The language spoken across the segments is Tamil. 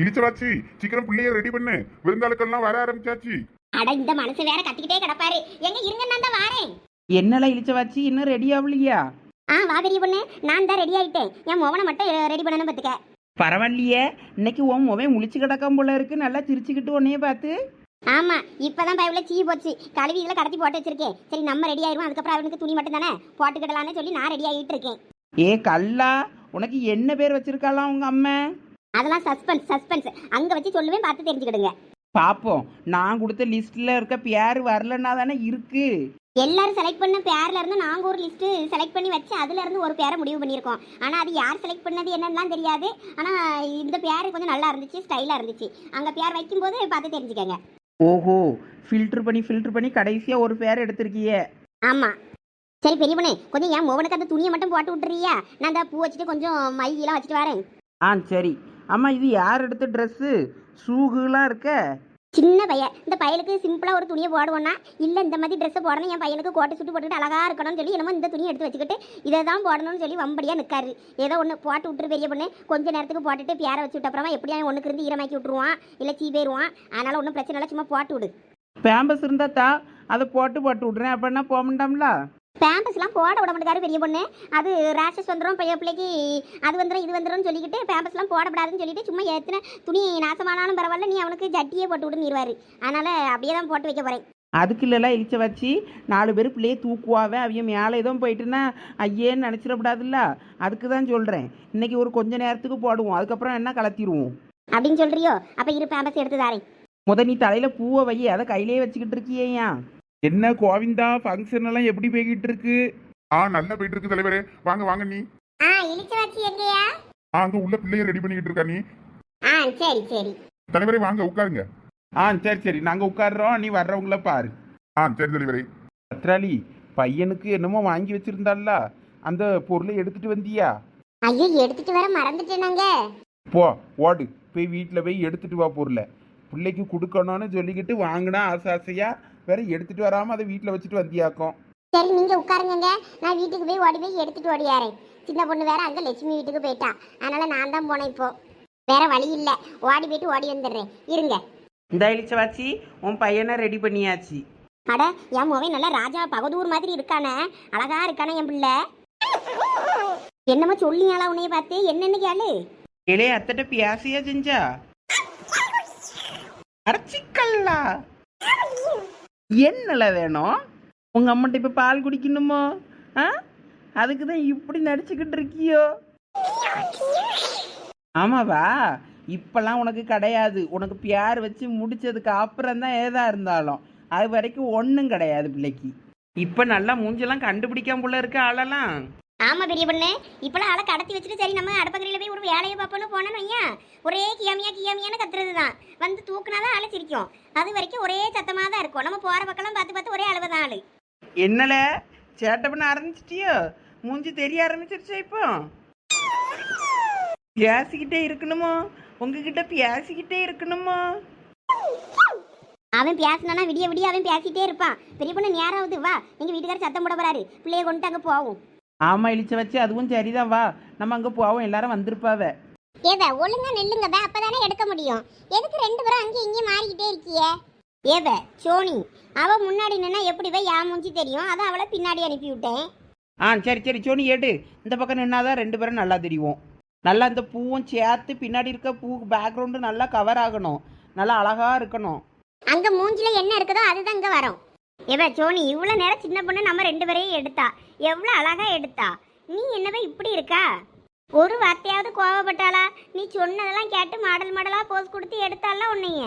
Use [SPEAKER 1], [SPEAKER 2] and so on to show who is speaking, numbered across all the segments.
[SPEAKER 1] இடிச்சவாச்சி சீக்கிரம் பிள்ளைய ரெடி பண்ணு. விருந்தாளுக்கெல்லாம் வர ஆரம்பிச்சாச்சு.
[SPEAKER 2] அட இந்த மனசு வேற கத்திக்கிட்டே கிடப்பாரு. எங்க இருங்க நான் தான் வாரேன்.
[SPEAKER 3] என்னெல்லாம் இழிச்ச வச்சு இன்னும் ரெடி ஆகலையா
[SPEAKER 2] ஆ வா பெரிய பொண்ணு. நான் தான் ரெடி ஆயிட்டேன். என் மோவனை மட்டும் ரெடி பண்ணணும் பார்த்துக்க
[SPEAKER 3] பரவாயில்லையே. இன்னைக்கு உன் முகம் முழிச்சு கிடக்காம போல இருக்கு. நல்லா சிரிச்சுக்கிட்டு உன்னைய பார்த்து.
[SPEAKER 2] ஆமா இப்பதான் பைபிள சீ போச்சு. கழுவி இதில் கடத்தி போட்டு வச்சிருக்கேன். சரி நம்ம ரெடி ஆயிருவோம். அதுக்கப்புறம் அவனுக்கு துணி மட்டும் தானே? போட்டுக்கிடலான்னு சொல்லி நான் ரெடி ஆகிட்டு இருக்கேன்.
[SPEAKER 3] ஏ கல்லா உனக்கு என்ன பேர் வச்சிருக்காளாம் உங்க அம்மா?
[SPEAKER 2] அதெல்லாம் சஸ்பென்ஸ் சஸ்பென்ஸ் அங்க வச்சு சொல்லுவேன் பார்த்து தெரிஞ்சுக்கிடுங்க.
[SPEAKER 3] பாப்போம். நான் கொடுத்த லிஸ்ட்ல இருக்க பேர் வரலன்னா தானே இருக்கு.
[SPEAKER 2] எல்லாரும் செலக்ட் பண்ண பேர்ல இருந்து நாங்க ஒரு லிஸ்ட் செலக்ட் பண்ணி வச்சு அதுல இருந்து ஒரு பேரை முடிவு பண்ணியிருக்கோம். ஆனா அது யார் செலக்ட் பண்ணது என்னன்னு தெரியாது. ஆனா இந்த பேர் கொஞ்சம் நல்லா இருந்துச்சு ஸ்டைலா இருந்துச்சு. அங்க பேர் வைக்கும்போது பார்த்து தெரிஞ்சுக்கங்க.
[SPEAKER 3] ஓஹோ ஃபில்டர் பண்ணி ஃபில்டர் பண்ணி கடைசியா ஒரு பேர் எடுத்திருக்கியே.
[SPEAKER 2] ஆமா. சரி பெரிய பொண்ணு கொஞ்சம் என் மோகனுக்கு அந்த துணியை மட்டும் போட்டு விட்டுறியா? நான் அந்த பூ வச்சுட்டு கொஞ்சம் மையெல்லாம் வச்சுட்டு வரேன்.
[SPEAKER 3] ஆ சரி. அம்மா இது யார் எடுத்த ட்ரெஸ்ஸு ஷூகுலாம் இருக்க.
[SPEAKER 2] சின்ன பையன். இந்த பையனுக்கு சிம்பிளா ஒரு துணியை போடுவோன்னா இல்ல இந்த மாதிரி ட்ரெஸ் போடணும் என் பையனுக்கு கோட்டை சுட்டு போட்டுட்டு அழகா இருக்கணும்னு சொல்லி என்னமோ இந்த துணியை எடுத்து வச்சுக்கிட்டு இதை தான் போடணும்னு சொல்லி வம்படியா நிற்காரு ஏதோ ஒன்று போட்டு விட்டுரு பெரிய பொண்ணு. கொஞ்ச நேரத்துக்கு போட்டுட்டு பேரை வச்சு விட்ட அப்புறமா எப்படியா ஒன்றுக்கு இருந்து ஈரமாக்கி விட்டுருவான் இல்லை சீ போயிருவான் அதனால ஒன்றும் பிரச்சனை இல்லை சும்மா போட்டு விடு.
[SPEAKER 3] பேம்பஸ் இருந்தா தா அதை போட்டு போட்டு விட்றேன். அப்படின்னா போக மாட்டோம்ல?
[SPEAKER 2] பேம்பஸ்லாம் போட விட மாட்டேங்காரு பெரிய பொண்ணு. அது ரேஷஸ் வந்துடும் பையன் பிள்ளைக்கு அது வந்துடும் இது வந்துடும் சொல்லிக்கிட்டு பேம்பஸ்லாம் போடக்கூடாதுன்னு சொல்லிட்டு சும்மா ஏற்றின துணி நாசமானாலும் பரவாயில்ல நீ அவனுக்கு ஜட்டியே போட்டு விடுன்னு அதனால அப்படியே தான் போட்டு வைக்க போகிறேன்
[SPEAKER 3] அதுக்கு இல்லைலாம் இழிச்ச வச்சு நாலு பேர் பிள்ளையே தூக்குவாவே அவைய மேலே எதுவும் போயிட்டுன்னா ஐயேன்னு நினச்சிடக்கூடாதுல்ல அதுக்கு தான் சொல்கிறேன் இன்னைக்கு ஒரு கொஞ்ச நேரத்துக்கு போடுவோம் அதுக்கப்புறம் என்ன கலத்திடுவோம்
[SPEAKER 2] அப்படின்னு சொல்றியோ? அப்போ இரு பேம்பஸ் எடுத்து தாரேன்.
[SPEAKER 3] முத நீ தலையில் பூவை வை அதை கையிலேயே வச்சுக்கிட்டு இருக்கியேயா?
[SPEAKER 4] என்ன கோவிந்தா ஃபங்க்ஷன் எல்லாம் எப்படி போய்கிட்டு இருக்கு
[SPEAKER 1] ஆ நல்லா போயிட்டு இருக்கு தலைவரே. வாங்க வாங்க நீ.
[SPEAKER 2] ஆ இழிச்சு வச்சு எங்கேயா?
[SPEAKER 1] ஆ, அங்க உள்ள பிள்ளைய ரெடி பண்ணிக்கிட்டு இருக்கா நீ.
[SPEAKER 2] ஆ சரி சரி.
[SPEAKER 1] தலைவரே வாங்க உட்காருங்க.
[SPEAKER 4] ஆ சரி சரி. நாங்கள் உட்கார்றோம். நீ வர்றவங்கள பாரு.
[SPEAKER 1] ஆ சரி தலைவரே.
[SPEAKER 4] பத்ராளி பையனுக்கு என்னமோ வாங்கி வச்சிருந்தால அந்த பொருளை எடுத்துட்டு வந்தியா?
[SPEAKER 2] ஐயோ எடுத்துட்டு வர மறந்துட்டேனாங்க.
[SPEAKER 4] போ ஓடு. போய் வீட்டில் போய் எடுத்துட்டு வா பொருளை. பிள்ளைக்கு கொடுக்கணும்னு சொல்லிக்கிட்டு வாங்கினா ஆசை ஆசையா? வேற எடுத்துட்டு வராம அதை வீட்டில் வச்சுட்டு வந்தியாக்கும்.
[SPEAKER 2] சரி நீங்க உட்காருங்க நான் வீட்டுக்கு போய் ஓடி போய் எடுத்துட்டு ஓடியாரேன். சின்ன பொண்ணு வேற அங்க லட்சுமி வீட்டுக்கு போயிட்டா. அதனால நான் தான் போனேன் இப்போ. வேற வழி இல்ல. ஓடி போயிட்டு ஓடி வந்துடுறேன். இருங்க.
[SPEAKER 3] இந்த இழிச்ச வச்சு உன் பையனை ரெடி பண்ணியாச்சு.
[SPEAKER 2] அட என் மோவே நல்லா ராஜா பகதூர் மாதிரி இருக்கானே. அழகா இருக்கானே என் பிள்ளை. என்னமோ சொல்லியாளா உன்னைய பார்த்து? என்னன்னு கேளு.
[SPEAKER 3] இளைய அத்தட்ட பியாசியா செஞ்சா? அரைச்சிக்கல்லா என்னல வேணும். உங்க அம்மாட்ட இப்போ பால் குடிக்கணுமோ? ஆ? அதுக்கு தான் இப்படி நடிச்சுக்கிட்டு இருக்கியோ? ஆமாவா? இப்பெல்லாம் உனக்கு கிடையாது. உனக்கு பியார் வச்சு முடிச்சதுக்கு அப்புறம் தான் ஏதா இருந்தாலும். அது வரைக்கும் ஒன்றும் கிடையாது பிள்ளைக்கு. இப்போ நல்லா மூஞ்செல்லாம் கண்டுபிடிக்காம போல இருக்க ஆளெல்லாம்.
[SPEAKER 2] ஆமா பெரிய பொண்ணு. இப்பெல்லாம் ஆளை கடத்தி வச்சுட்டு சரி நம்ம அடுப்பக்கரையில போய் ஒரு வேலையை பார்ப்போம்னு போனோம் ஐயா ஒரே கியாமியா கியாமியான்னு கத்துறது தான் வந்து தூக்குனாதான் ஆளு சிரிக்கும். அது வரைக்கும் ஒரே சத்தமா தான் இருக்கும். நம்ம போற பக்கம்லாம் பார்த்து பார்த்து ஒரே அளவு தான் ஆளு.
[SPEAKER 3] என்னல? சேட்டை பண்ண ஆரம்பிச்சிட்டியோ? மூஞ்சி தெரிய ஆரம்பிச்சிருச்சா இப்போ? பேசிக்கிட்டே இருக்கணுமோ? உங்ககிட்ட பேசிக்கிட்டே இருக்கணுமோ?
[SPEAKER 2] அவன் பேசினானா விடிய விடிய அவன் பேசிட்டே இருப்பான். பெரிய பொண்ணு நேராவது வா எங்க வீட்டுக்காரர் சத்தம் போட போறாரு. பிள்ளைய கொண்டு அங்க போவோம்.
[SPEAKER 3] ஆமா இழிச்ச வச்சு அதுவும் சரிதான். வா நம்ம அங்க போவோம். எல்லாரும் வந்திருப்பாவ.
[SPEAKER 2] ஏவ ஒழுங்கா நெல்லுங்க பே அப்பதானே எடுக்க முடியும். எதுக்கு ரெண்டு பேரும் அங்கேயும் இங்கேயும் மாறிக்கிட்டே இருக்கியே? ஏவ சோனி அவ முன்னாடி நின்னா எப்படி போய் யா மூஞ்சி தெரியும்? அதான் அவளை பின்னாடி அனுப்பி விட்டேன்
[SPEAKER 3] ஆ சரி சரி சோனி ஏடு இந்த பக்கம் நின்னாதான் ரெண்டு பேரும் நல்லா தெரியும். நல்லா இந்த பூவும் சேர்த்து பின்னாடி இருக்க பூ பேக்ரவுண்டு நல்லா கவர் ஆகணும். நல்லா அழகா இருக்கணும்.
[SPEAKER 2] அங்க மூஞ்சில என்ன இருக்குதோ அதுதான் இங்க வரும். ஏவ சோனி இவ்வளவு நேரம் சின்ன பொண்ணு நம்ம ரெண்டு பேரையும் எடுத்தா? எவ்வளவு அழகா எடுத்தா? நீ என்னவே இப்படி இருக்கா? ஒரு வார்த்தையாவது கோவப்பட்டாளா? நீ சொன்னதெல்லாம் கேட்டு மாடல் மாடலா போஸ் கொடுத்து எடுத்தால உன்னைய?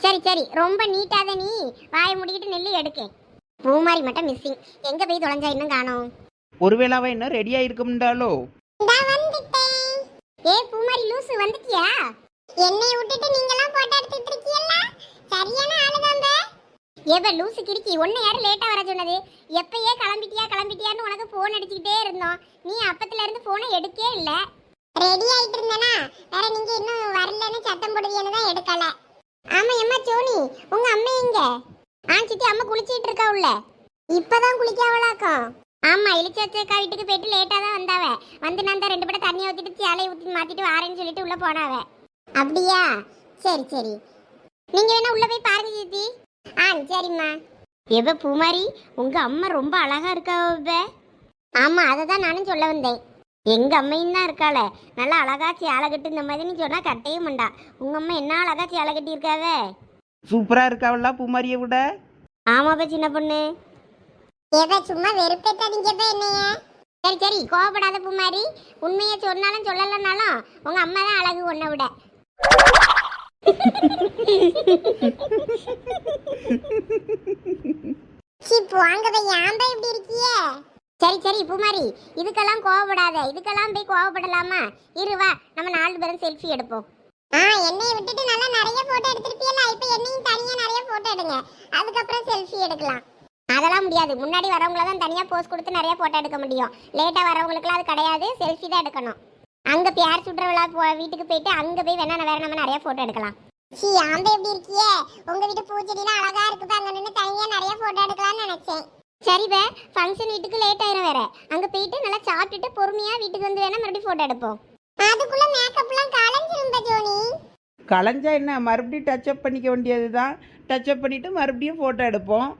[SPEAKER 2] சரி சரி ரொம்ப நீட்டாத நீ. வாயை முடிக்கிட்டு நெல்லு எடுக்கேன் பூமாரி மட்டும் மிஸ்ஸிங் எங்க போய் தொலைஞ்சா இன்னும் காணோம்?
[SPEAKER 3] ஒருவேளை அவ என்ன ரெடியா இருக்கும்டாலோ
[SPEAKER 2] ஏ பூமாரி லூசு வந்துட்டியா? என்னை விட்டுட்டு நீங்கலாம் போட்டோ எடுத்துட்டு ஏவ லூசு கிறுக்கி? ஒன்னு யாரு லேட்டா வர சொன்னது? எப்பயே கிளம்பிட்டியா கிளம்பிட்டியான்னு உனக்கு போன் அடிச்சுக்கிட்டே இருந்தோம். நீ அப்பத்துல இருந்து போனை எடுக்கவே இல்ல. ரெடி ஆயிட்டு இருந்தனா? வேற நீங்க இன்னும் வரலன்னு சத்தம் போடுவீங்கன்னு தான் எடுக்கல. ஆமா அம்மா சோனி உங்க அம்மா எங்க? ஆ சித்தி அம்மா குளிச்சிட்டு இருக்கா உள்ள? இப்பதான் குளிக்காவளாக்கும். ஆமா இளிச்சக்கா வீட்டுக்கு போயிட்டு லேட்டா தான் வந்தாவ. வந்து நான் தான் ரெண்டு படம் தண்ணி ஊத்திட்டு சேலையை ஊத்தி மாத்திட்டு வாரேன்னு சொல்லிட்டு உள்ள போனாவ. அப்படியா? சரி சரி. நீங்க வேணா உள்ள போய் பாருங்க சித்தி. ஆ சரிம்மா. எவ பூமாரி உங்க அம்மா ரொம்ப அழகா இருக்கா இவ. ஆமா அதை தான் நானும் சொல்ல வந்தேன். எங்க அம்மையும் தான் இருக்காளே. நல்லா அழகா சேலை கட்டு இந்த மாதிரி சொன்னா கட்டவே மாட்டா. உங்க அம்மா என்ன அழகா சேலை கட்டி இருக்காவே
[SPEAKER 3] சூப்பரா இருக்காவல்ல பூமாரியை விட?
[SPEAKER 2] ஆமாப்பா சின்ன பொண்ணு. ஏதா சும்மா வெறுப்பேத்தாதீங்கப்பா என்னைய. சரி சரி கோவப்படாத பூமாரி. உண்மையை சொன்னாலும் சொல்லலைனாலும் உங்க அம்மா தான் அழகு உன்னை விட. இப்படி சரி சரி பூமாரி இதுக்கெல்லாம் கோவப்படாத. இதுக்கெல்லாம் போய் கோவப்படலாமா? இருவா நம்ம நாலு பேரும் செல்ஃபி எடுப்போம். ஆ என்னைய விட்டுட்டு நல்லா நிறைய போட்டோ எடுத்திருப்பீல்ல இப்போ என்னையும் தனியா நிறைய போட்டோ எடுங்க. அதுக்கப்புறம் செல்ஃபி எடுக்கலாம். அதெல்லாம் முடியாது. முன்னாடி வரவங்கள தான் தனியா போஸ் கொடுத்து நிறைய போட்டோ எடுக்க முடியும். லேட்டா வரவங்களுக்குலாம் அது கிடையாது. செல்ஃபி தான் எடுக்கணும். அங்க பியார் சுற்ற விழா போ வீட்டுக்கு போயிட்டு அங்க போய் வேணா வேற நம்ம நிறைய போட்டோ எடுக்கலாம். சி ஆந்த எப்படி இருக்கியே? உங்க வீட்டு பூச்செடிலாம் அழகா இருக்கு அங்க நின்று தனியா நிறைய போட்டோ எடுக்கலாம்னு நினைச்சேன். சரி பே ஃபங்க்ஷன் வீட்டுக்கு லேட் ஆயிரும் வேற. அங்க போயிட்டு நல்லா சாப்பிட்டுட்டு பொறுமையா வீட்டுக்கு வந்து வேணா மறுபடியும் போட்டோ எடுப்போம். அதுக்குள்ள மேக்கப்லாம் கலைஞ்சிரும் ஜோனி.
[SPEAKER 3] களைஞ்சா என்ன? மறுபடியும் டச்சப் பண்ணிக்க வேண்டியது தான் டச்சப் பண்ணிட்டு மறுபடியும் ஃபோட்டோ எடுப்போம்.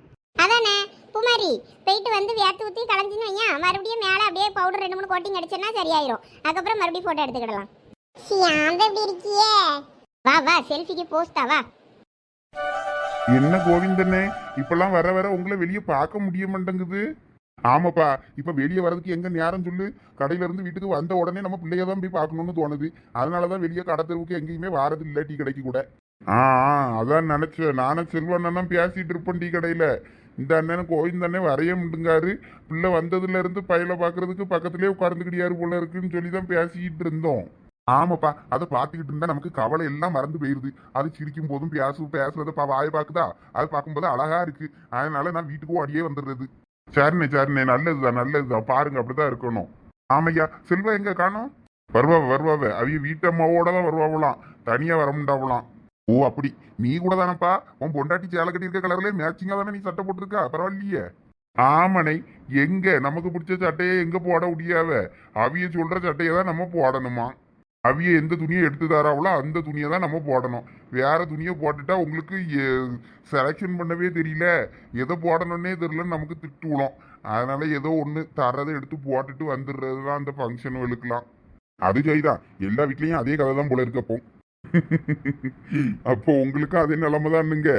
[SPEAKER 2] அதானே? குமாரி போயிட்டு வந்து வேர்த்து ஊற்றி களைஞ்சின்னு வையா? மறுபடியும் மேலே அப்படியே பவுடர் ரெண்டு மூணு கோட்டிங் அடிச்சேன்னா சரியாயிரும். அதுக்கப்புறம் மறுபடியும் ஃபோட்டோ எடுத்துக்கிடலாம். சியாந்த எப்படி இருக்கியே? வா வா செல்ஃபிக்கு போஸ்டா வா.
[SPEAKER 1] என்ன கோவிந்தனே? இப்பெல்லாம் வர வர உங்களை வெளியே பார்க்க முடிய மாட்டேங்குது. ஆமாப்பா இப்ப வெளியே வரதுக்கு எங்க நேரம் சொல்லு? கடையில இருந்து வீட்டுக்கு வந்த உடனே நம்ம பிள்ளைய தான் போய் பார்க்கணும்னு தோணுது. அதனாலதான் வெளியே கடை தெருவுக்கு எங்கேயுமே வாரது இல்லை டீ கடைக்கு கூட. ஆ அதான் நினைச்சேன். நானும் செல்வண்ணன் தான் பேசிட்டு இருப்பேன் டீ கடையில. இந்த அண்ணன் கோவிந்த அண்ணன் வரைய முடிங்காரு. பிள்ளை வந்ததுல இருந்து பையல பாக்குறதுக்கு பக்கத்துலயே உட்கார்ந்துக்கிட்டியாரு போல இருக்குன்னு சொல்லி தான் பேசிக்கிட்டு இருந்தோம். ஆமாப்பா அதை பார்த்துக்கிட்டு இருந்தா நமக்கு கவலை எல்லாம் மறந்து போயிருது. அது சிரிக்கும் போதும் பேசு பேசுறத பா வாயை பாக்குதா அது பார்க்கும்போது அழகா இருக்கு. அதனால நான் வீட்டுக்கு ஓடியே வந்துடுறது. சரிண்ணே சரிண்ணே நல்லதுதான் நல்லதுதான். பாருங்க அப்படிதான் இருக்கணும். ஆமையா செல்வா எங்க காணோம்? வருவாவ வருவாவ. அவிய வீட்டம்மாவோட தான் வருவாவலாம் தனியா வர முடியாவலாம் ஓ அப்படி. நீ கூட தானப்பா. உன் பொண்டாட்டி சேலை கட்டியிருக்க கலர்ல மேட்சிங்கா தானே நீ சட்டை போட்டிருக்கா? பரவாயில்லையே. ஆமனை எங்க? நமக்கு பிடிச்ச சட்டையை எங்க போட முடியாத அவிய சொல்ற சட்டையை தான் நம்ம போடணுமா? அவிய எந்த துணியை எடுத்து தராவளோ அந்த துணியை தான் நம்ம போடணும். வேற துணியை போட்டுட்டா உங்களுக்கு செலெக்ஷன் பண்ணவே தெரியல. எதை போடணும்னே தெரியலன்னு நமக்கு திட்டுவிடும் அதனால ஏதோ ஒன்று தரதை எடுத்து போட்டுட்டு வந்துடுறது தான் அந்த ஃபங்க்ஷனுகளுக்கெல்லாம் அது சரிதான். எல்லா வீட்லேயும் அதே கதை தான் போல இருக்கப்போ அப்போ உங்களுக்கு அதே நிலைமை தானுங்க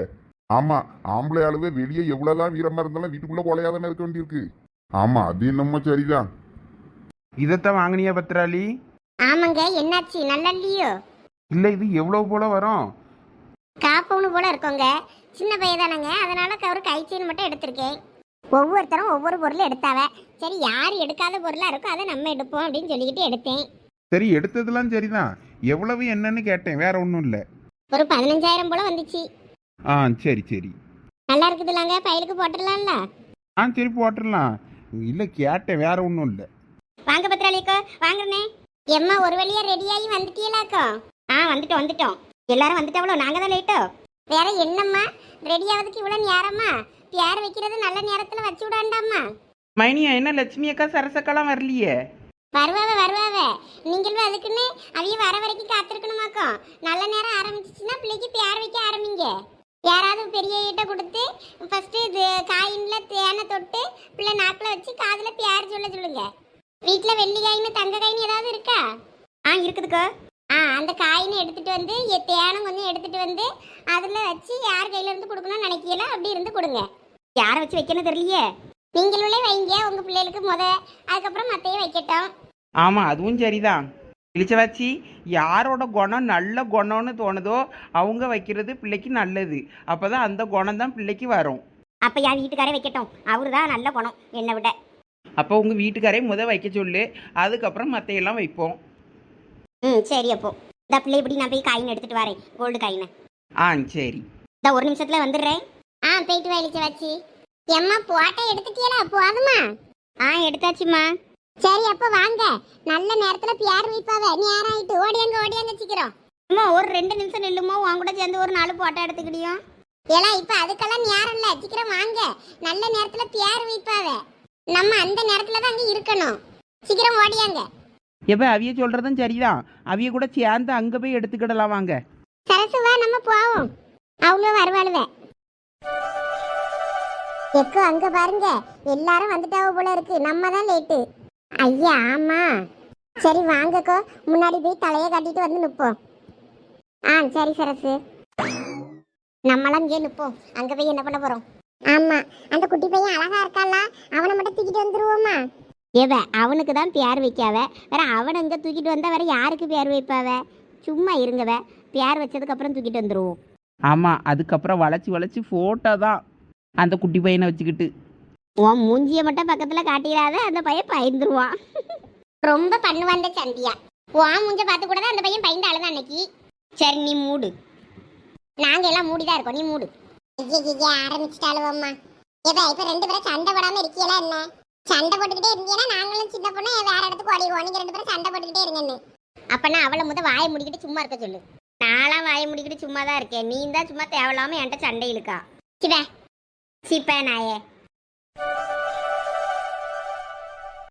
[SPEAKER 1] ஆமா ஆம்பளை ஆளுவே வெளியே எவ்வளவுதான் வீரமா இருந்தாலும் வீட்டுக்குள்ள கொலையா தானே இருக்க வேண்டியிருக்கு. ஆமா அது என்னமோ சரிதான்.
[SPEAKER 4] இதைத்தான் வாங்கினியா பத்திராளி?
[SPEAKER 2] ஆமாங்க என்னாச்சு? நல்லா இல்லையோ?
[SPEAKER 4] இல்லை இது எவ்வளோ போல வரும்?
[SPEAKER 2] காப்பவுனு போல இருக்கோங்க. சின்ன பையன் தானங்க அதனால ஒரு கை செயின் மட்டும் எடுத்திருக்கேன். ஒவ்வொருத்தரும் ஒவ்வொரு பொருளும் எடுத்தாவ. சரி யார் எடுக்காத பொருளா இருக்கோ அதை நம்ம எடுப்போம் அப்படின்னு சொல்லிக்கிட்டு எடுத்தேன்.
[SPEAKER 4] சரி எடுத்ததெல்லாம் சரிதான். எவ்வளவு என்னன்னு கேட்டேன் வேற ஒன்றும் இல்லை.
[SPEAKER 2] ஒரு பதினஞ்சாயிரம் போல வந்துச்சு.
[SPEAKER 4] ஆ சரி சரி.
[SPEAKER 2] நல்லா இருக்குதுலாங்க பையலுக்கு போட்டுடலாம்ல?
[SPEAKER 4] ஆ சரி போட்டுடலாம். இல்லை கேட்டேன் வேற ஒன்றும் இல்லை.
[SPEAKER 2] வாங்க பத்திராளிக்கோ வாங்குறனே எம்மா ஒரு வழியா ரெடியாகி வந்துட்டீங்களாக்கோ ஆ வந்துட்டோம் வந்துட்டோம். எல்லாரும் வந்துட்டவளோ நாங்க தான் லேட்டோ வேற என்னம்மா? ரெடி ஆகிறதுக்கு இவ்வளோ நேரமா? பேர் வைக்கிறது நல்ல நேரத்துல வச்சு விடாண்டாம்மா?
[SPEAKER 3] மைனியா என்ன லட்சுமி அக்கா சரசக்காலாம் வரலையே?
[SPEAKER 2] வருவாவ வருவாவ. நீங்களும் அதுக்குன்னு அவிய வர வரைக்கும் காத்திருக்கணுமாக்கோ? நல்ல நேரம் ஆரம்பிச்சிச்சுன்னா பிள்ளைக்கு பேர் வைக்க ஆரம்பிங்க. யாராவது பெரிய ஈட்ட கொடுத்து ஃபர்ஸ்ட் இது காயின்ல தேனை தொட்டு பிள்ளை நாக்கில் வச்சு காதுல பேர் சொல்ல சொல்லுங்க. வீட்டில் வெள்ளி காயின் தங்க காயின் ஏதாவது இருக்கா? ஆ இருக்குதுக்கா. ஆ அந்த காயினை எடுத்துட்டு வந்து தேனும் கொஞ்சம் எடுத்துட்டு வந்து அதில் வச்சு யார் கையில இருந்து கொடுக்கணும்னு நினைக்கல அப்படி இருந்து கொடுங்க. யாரை வச்சு வைக்கணும் தெரியலையே. நீங்களே வைங்க உங்க பிள்ளைகளுக்கு முத அதுக்கப்புறம் மத்தையும் வைக்கட்டும்.
[SPEAKER 3] ஆமாம் அதுவும் சரிதான். இளிச்சவாச்சி யாரோட குணம் நல்ல குணம்னு தோணுதோ அவங்க வைக்கிறது பிள்ளைக்கு நல்லது. அப்போ தான் அந்த குணம் தான் பிள்ளைக்கு வரும்.
[SPEAKER 2] அப்ப என் வீட்டுக்காரே வைக்கட்டும். அவரு தான் நல்ல குணம் என்னை விட.
[SPEAKER 3] அப்போ உங்கள் வீட்டுக்காரே முத வைக்க சொல்லு அதுக்கப்புறம் மற்றையெல்லாம் வைப்போம்.
[SPEAKER 2] ம் சரி அப்போ. இந்த பிள்ளை இப்படி நான் போய் காயின் எடுத்துட்டு வரேன் கோல்டு காயினை.
[SPEAKER 3] ஆ சரி.
[SPEAKER 2] இந்த ஒரு நிமிஷத்துல வந்துடுறேன். ஆ போயிட்டு வலிச்ச வச்சு எம்மா போட்டோ எடுத்துட்டியலா போதுமா? ஆ எடுத்தாச்சுமா சரி அப்போ வாங்க. நல்ல நேரத்துல பியார் வைப்பாவ நேரம் ஆயிட்டு ஓடியாங்க ஓடியாங்க சீக்கிரம் அம்மா ஒரு ரெண்டு நிமிஷம் நில்லுமோ? உன் கூட சேர்ந்து ஒரு நாலு போட்டோ எடுத்துக்கிட்டியும் ஏலா இப்ப அதுக்கெல்லாம் நேரம் இல்ல. சீக்கிரம் வாங்க. நல்ல நேரத்துல பியார் வைப்பாவ நம்ம அந்த நேரத்துல தான் அங்க இருக்கணும். சீக்கிரம் ஓடியாங்க.
[SPEAKER 3] எப்போ அவிய சொல்கிறதும் சரிதான். அவிய கூட சேர்ந்து அங்கே போய் எடுத்துக்கிடலாம் வாங்க.
[SPEAKER 2] சரசு வா நம்ம போவோம். அவ்வளோ வருவாளுவ. எக்கோ அங்க பாருங்க. எல்லாரும் வந்துட்டாவ போல இருக்கு. நம்ம தான் லேட்டு ஐயா ஆமா. சரி வாங்கக்கோ. முன்னாடி போய் தலைய கட்டிட்டு வந்து நிப்போம். ஆ சரி சரசு. நம்மளாம் இங்கே நிப்போம். அங்க போய் என்ன பண்ண போறோம்? ஆமா. அந்த குட்டி பையன் அழகா இருக்கால அவனை மட்டும் தூக்கிட்டு வந்துருவோமா? ஏவ அவனுக்கு தான் பேர் வைக்காவ. வேற அவனை இங்க தூக்கிட்டு வந்தா வேற யாருக்கு பேர் வைப்பாவ? சும்மா இருங்கவ. பேர் வச்சதுக்கு அப்புறம் தூக்கிட்டு வந்துருவோம்.
[SPEAKER 3] ஆமாம் அதுக்கப்புறம் வளைச்சு வளைச்சு ஃபோட்டோ தான். அந்த குட்டி பையனை வச்சுக்கிட்டு.
[SPEAKER 2] உன் மூஞ்சிய மட்டும் பக்கத்துல காட்டிடாத அந்த பையன் பயந்துருவான். ரொம்ப பண்ணுவான் சந்தியா. உன் மூஞ்ச பார்த்து கூட தான் அந்த பையன் பயந்து அழுதான் அன்னைக்கு. சரி நீ மூடு. நாங்க எல்லாம் மூடிதான் இருக்கோம் நீ மூடு. ஆரம்பிச்சுட்டாளுவம்மா. ஏதா இப்ப ரெண்டு பேரும் சண்டை போடாம இருக்கீங்களா என்ன? சண்டை போட்டுக்கிட்டே இருந்தீங்கன்னா நாங்களும் சின்ன பொண்ணு வேற இடத்துக்கு ஓடிடுவோம். நீங்க ரெண்டு பேரும் சண்டை போட்டுக்கிட்டே இருங்கன்னு. அப்பனா அவளை முத வாயை முடிக்கிட்டு சும்மா இருக்க சொல்லு. நான்லாம் வாயை முடிக்கிட்டு சும்மா தான் இருக்கேன். நீ தான் சும்மா தேவையில்லாம என்கிட்ட சண்டை இழுக்கா சிவ சிப்ப நாயே